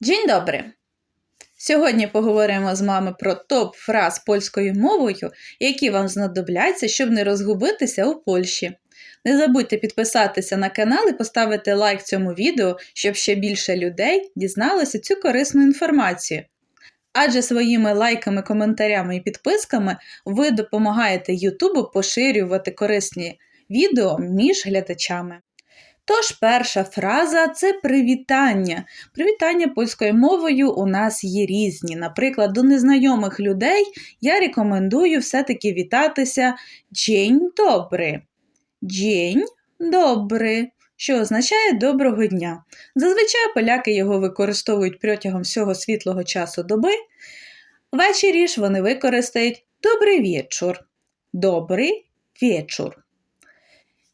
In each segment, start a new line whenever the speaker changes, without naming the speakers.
Dzień dobry! Сьогодні поговоримо з вами про топ фраз польською мовою, які вам знадобляться, щоб не розгубитися у Польщі. Не забудьте підписатися на канал і поставити лайк цьому відео, щоб ще більше людей дізналося цю корисну інформацію. Адже своїми лайками, коментарями і підписками ви допомагаєте Ютубу поширювати корисні відео між глядачами. Тож перша фраза це привітання. Привітання польською мовою у нас є різні. Наприклад, до незнайомих людей я рекомендую все-таки вітатися День добрий. День добрий, що означає доброго дня. Зазвичай поляки його використовують протягом всього світлого часу доби. Ввечері ж вони використають добрий вечір. Добрий вечір.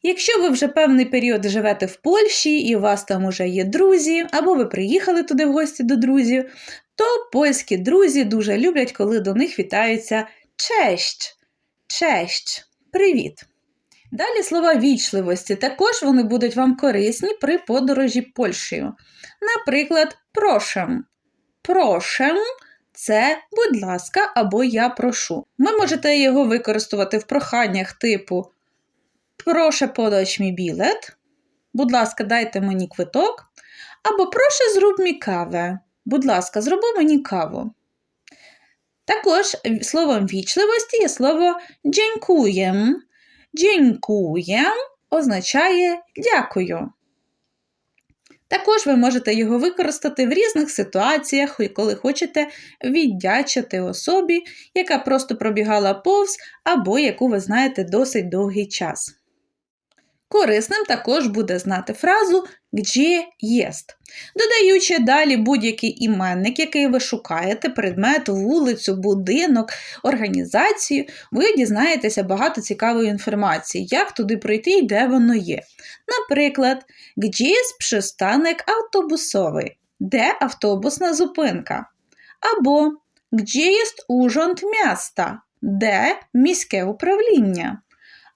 Якщо ви вже певний період живете в Польщі і у вас там уже є друзі, або ви приїхали туди в гості до друзів, то польські друзі дуже люблять, коли до них вітаються честь, честь, привіт. Далі слова вічливості також вони будуть вам корисні при подорожі Польщею. Наприклад, прошем. Прошем це, будь ласка, або я прошу. Ви можете його використовувати в проханнях типу Прошу подać мій білет. Будь ласка, дайте мені квиток. Або прошу зроб мені каве. Будь ласка, зроби мені каву. Також словом вічливості є слово «дякуєм». «Дякуєм» означає дякую. Також ви можете його використати в різних ситуаціях, коли хочете віддячити особі, яка просто пробігала повз, або яку ви знаєте досить довгий час. Корисним також буде знати фразу «Где єст», додаючи далі будь-який іменник, який ви шукаєте, предмет, вулицю, будинок, організацію, ви дізнаєтеся багато цікавої інформації, як туди пройти і де воно є. Наприклад, «Где jest przystanek автобусовий, де автобусна зупинка? Або «Где jest urząd miasta», де міське управління?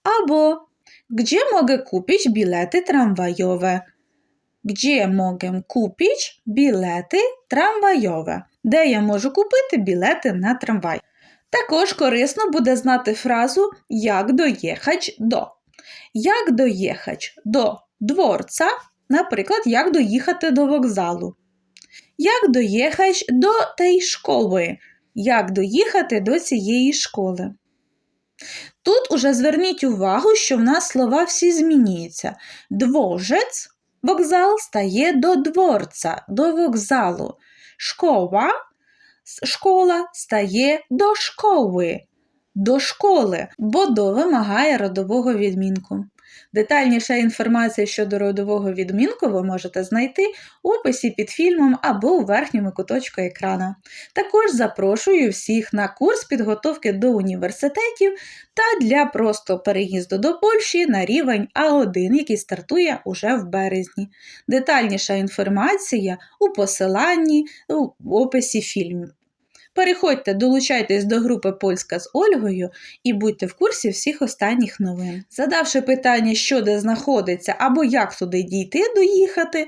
Або Gdzie mogę kupić bilety tramwajowe? Gdzie mogę kupić bilety tramwajowe? Де я можу купити білети на трамвай? Також корисно буде знати фразу як доїхач до. Як доїхач до дворця, наприклад, як доїхати до вокзалу. Як доїхач до тієї школи? Як доїхати до цієї школи? Тут уже зверніть увагу, що в нас слова всі змінюються. Двожець, вокзал стає до дворця, до вокзалу. Школа, школа стає до школи, до школи, бо до вимагає родового відмінку. Детальніша інформація щодо родового відмінку ви можете знайти у описі під фільмом або у верхньому куточку екрана. Також запрошую всіх на курс підготовки до університетів та для просто переїзду до Польщі на рівень А1, який стартує уже в березні. Детальніша інформація у посиланні у описі фільму. Переходьте, долучайтесь до групи Польська з Ольгою і будьте в курсі всіх останніх новин. Задавши питання, що де знаходиться або як туди дійти, доїхати,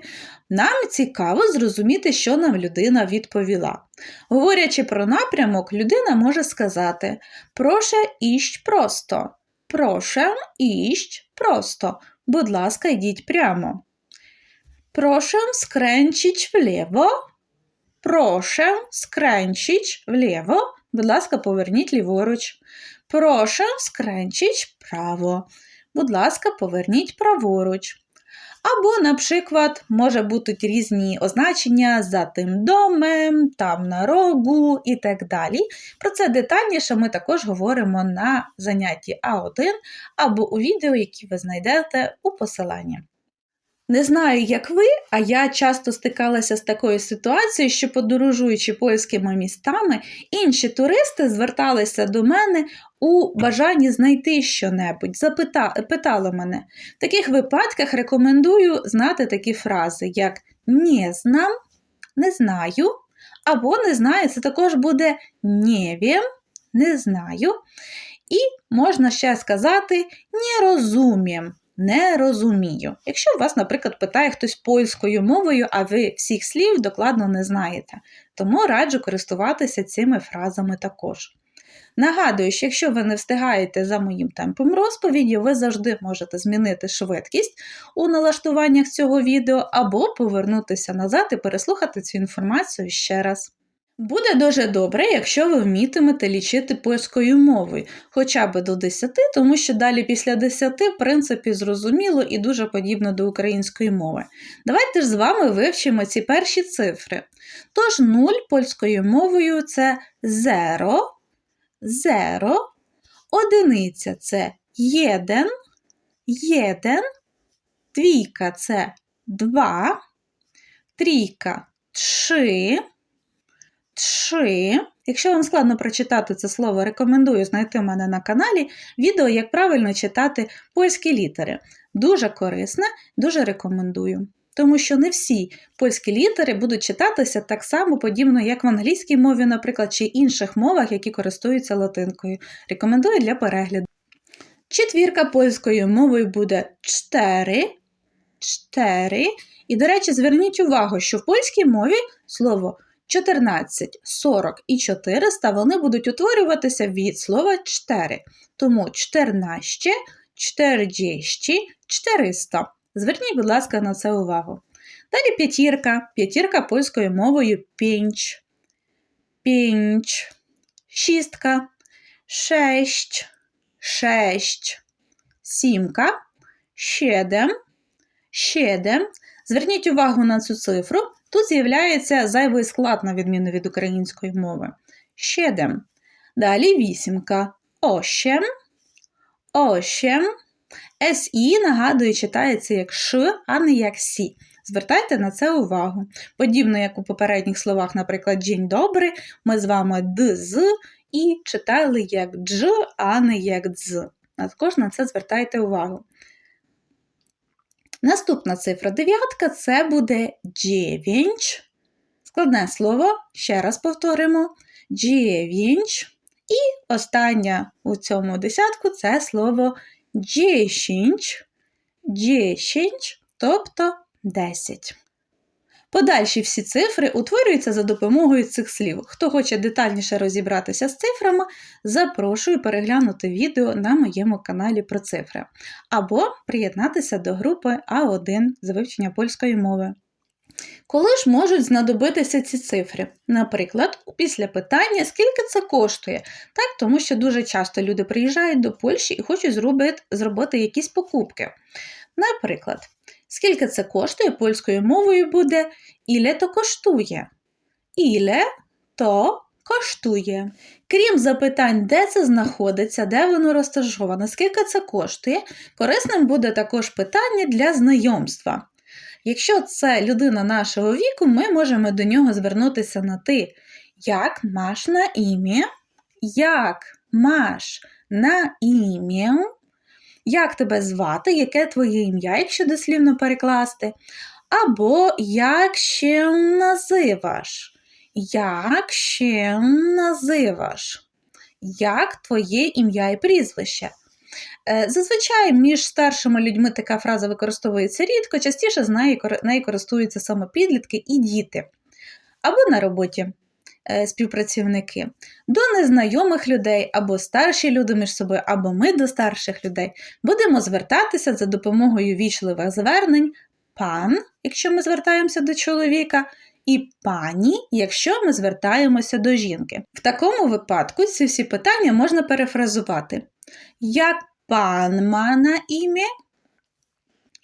нам цікаво зрозуміти, що нам людина відповіла. Говорячи про напрямок, людина може сказати Проше іщ просто. Проше іщ просто. Будь ласка, йдіть прямо. Прошу скренчить вліво. Прошу скренчить вліво. Будь ласка, поверніть ліворуч. Прошу скренчить вправо. Будь ласка, поверніть праворуч. Або, наприклад, може бути різні означення за тим домом, там на рогу і так далі. Про це детальніше ми також говоримо на занятті А1 або у відео, які ви знайдете у посиланні. Не знаю, як ви, а я часто стикалася з такою ситуацією, що, подорожуючи польськими містами, інші туристи зверталися до мене у бажанні знайти щонебудь, запита... питали мене. В таких випадках рекомендую знати такі фрази, як не знам, не знаю, або не знаю, це також буде не вім, не знаю. І можна ще сказати не розумім. Не розумію. Якщо вас, наприклад, питає хтось польською мовою, а ви всіх слів докладно не знаєте, тому раджу користуватися цими фразами також. Нагадую, що якщо ви не встигаєте за моїм темпом розповіді, ви завжди можете змінити швидкість у налаштуваннях цього відео або повернутися назад і переслухати цю інформацію ще раз. Буде дуже добре, якщо ви вмітимете лічити польською мовою, хоча б до 10, тому що далі після 10, в принципі, зрозуміло і дуже подібно до української мови. Давайте ж з вами вивчимо ці перші цифри. Тож 0 польською мовою це 0, 0, одиниця це 1, 1, двійка це 2, трійка 3, 3. Якщо вам складно прочитати це слово, рекомендую знайти мене на каналі відео, як правильно читати польські літери. Дуже корисне, дуже рекомендую. Тому що не всі польські літери будуть читатися так само подібно, як в англійській мові, наприклад, чи інших мовах, які користуються латинкою. Рекомендую для перегляду. Четвірка польською мовою буде 4. 4. І, до речі, зверніть увагу, що в польській мові слово 14, 40 і 400 вони будуть утворюватися від слова 4. Тому 14, 40, 400. Зверніть, будь ласка, на це увагу. Далі п'ятірка. П'ятірка польською мовою пінч. Пінч. Шістка. Шесть. Шесть. Сімка. Щедем. Щедем. Зверніть увагу на цю цифру. Тут з'являється зайвий склад, на відміну від української мови. Щедем. Далі вісімка. Ощем. Ощем. СІ, нагадую, читається як Ш, а не як Сі. Звертайте на це увагу. Подібно як у попередніх словах, наприклад, «Дінь добрий, ми з вами ДЗ і читали як дж, а не як дз. Також на це звертайте увагу. Наступна цифра дев'ятка це буде «дев'інч». Складне слово, ще раз повторимо. «Дев'інч». І остання у цьому десятку це слово «десять», «десять», тобто 10. Подальші всі цифри утворюються за допомогою цих слів. Хто хоче детальніше розібратися з цифрами, запрошую переглянути відео на моєму каналі про цифри, або приєднатися до групи А1 з вивчення польської мови. Коли ж можуть знадобитися ці цифри? Наприклад, після питання, скільки це коштує, так, тому що дуже часто люди приїжджають до Польщі і хочуть зробити, зробити якісь покупки. Наприклад, скільки це коштує польською мовою буде іле то коштує. Іле то коштує. Крім запитань, де це знаходиться, де воно розташоване, скільки це коштує, корисним буде також питання для знайомства. Якщо це людина нашого віку, ми можемо до нього звернутися на ти. Як маш на ім'я? Як маш на ім'я? Як тебе звати, яке твоє ім'я, якщо дослівно перекласти? Або як ще називаш? Як ще називаш? Як твоє ім'я і прізвище? Е, зазвичай між старшими людьми така фраза використовується рідко, частіше з нею, користуються саме підлітки і діти. Або на роботі співпрацівники, до незнайомих людей, або старші люди між собою, або ми до старших людей будемо звертатися за допомогою вічливих звернень пан, якщо ми звертаємося до чоловіка, і пані, якщо ми звертаємося до жінки. В такому випадку ці всі питання можна перефразувати. Як пан ма на ім'я?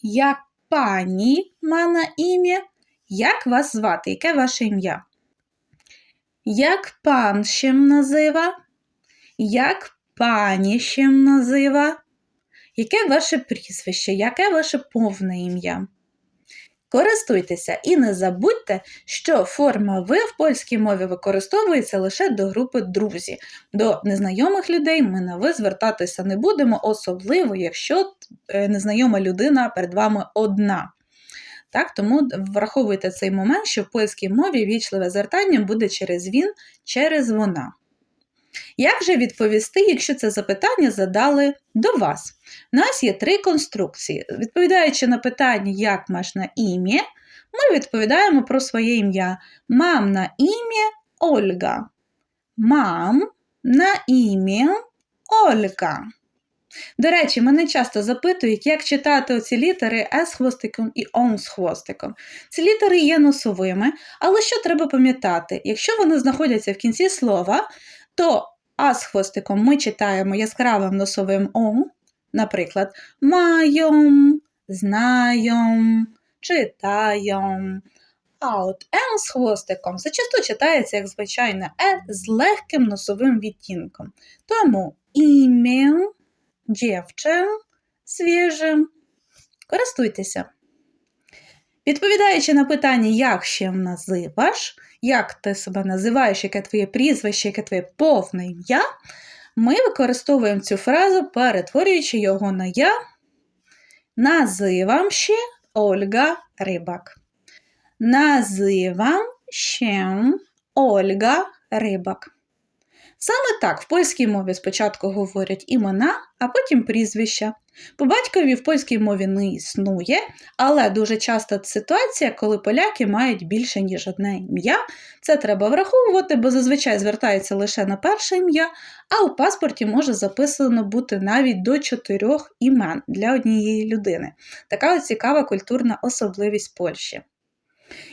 Як пані ма на ім'я? Як вас звати? Яке ваше ім'я? Як пан назива? Як пані щем назива? Яке ваше прізвище? Яке ваше повне ім'я? Користуйтеся і не забудьте, що форма ви в польській мові використовується лише до групи друзі. До незнайомих людей ми на ви звертатися не будемо, особливо, якщо е, незнайома людина перед вами одна. Так, Тому враховуйте цей момент, що в польській мові вічливе звертання буде через він, через вона. Як же відповісти, якщо це запитання задали до вас? У нас є три конструкції. Відповідаючи на питання, як маєш на ім'я, ми відповідаємо про своє ім'я. Мам на ім'я Ольга. Мам на ім'я Ольга. До речі, мене часто запитують, як читати оці літери С хвостиком і Он з хвостиком. Ці літери є носовими, але що треба пам'ятати? Якщо вони знаходяться в кінці слова, то А з хвостиком ми читаємо яскравим носовим О, наприклад, майом, знайом, читаєм. А от Н з хвостиком зачасту читається як звичайне Е з легким носовим відтінком. Тому ім'я, дівчим, свіжим. Користуйтеся. Відповідаючи на питання, як ще називаш, як ти себе називаєш, яке твоє прізвище, яке твоє повне ім'я, ми використовуємо цю фразу, перетворюючи його на я. Називам ще Ольга Рибак. Називам ще Ольга Рибак. Саме так в польській мові спочатку говорять імена, а потім прізвища. По батькові в польській мові не існує, але дуже часто ситуація, коли поляки мають більше, ніж одне ім'я. Це треба враховувати, бо зазвичай звертається лише на перше ім'я, а у паспорті може записано бути навіть до чотирьох імен для однієї людини. Така от цікава культурна особливість Польщі.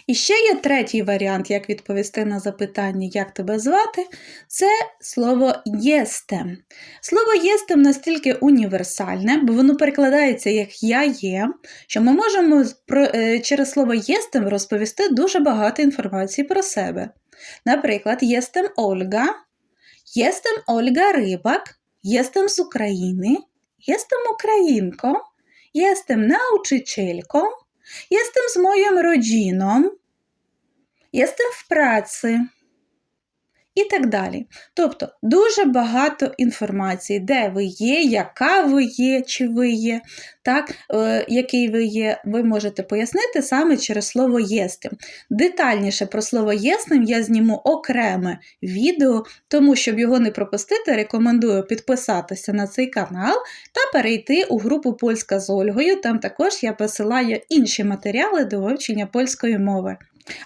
І ще є третій варіант, як відповісти на запитання, як тебе звати, це слово єстем. Слово єстем настільки універсальне, бо воно перекладається як я є, що ми можемо е, через слово єстем розповісти дуже багато інформації про себе. Наприклад, єстем Ольга, єстем Ольга Рибак, єстем з України, єстем українко, єстем научителько, Jestem z moją rodziną. Jestem w pracy. І так далі. Тобто дуже багато інформації, де ви є, яка ви є, чи ви є, так, е, який ви є, ви можете пояснити саме через слово єстим. Детальніше про слово єстим я зніму окреме відео, тому, щоб його не пропустити, рекомендую підписатися на цей канал та перейти у групу Польська з Ольгою. Там також я посилаю інші матеріали до вивчення польської мови.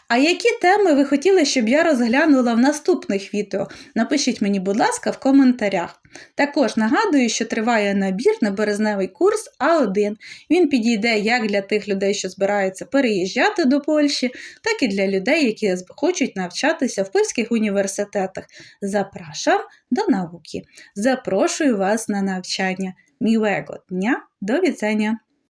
А які теми ви хотіли, щоб я розглянула в наступних відео? Напишіть мені, будь ласка, в коментарях. Також нагадую, що триває набір на березневий курс А1. Він підійде як для тих людей, що збираються переїжджати до Польщі, так і для людей, які хочуть навчатися в польських університетах. Запрошам до науки. Запрошую вас на навчання. Мілего дня, до віцення!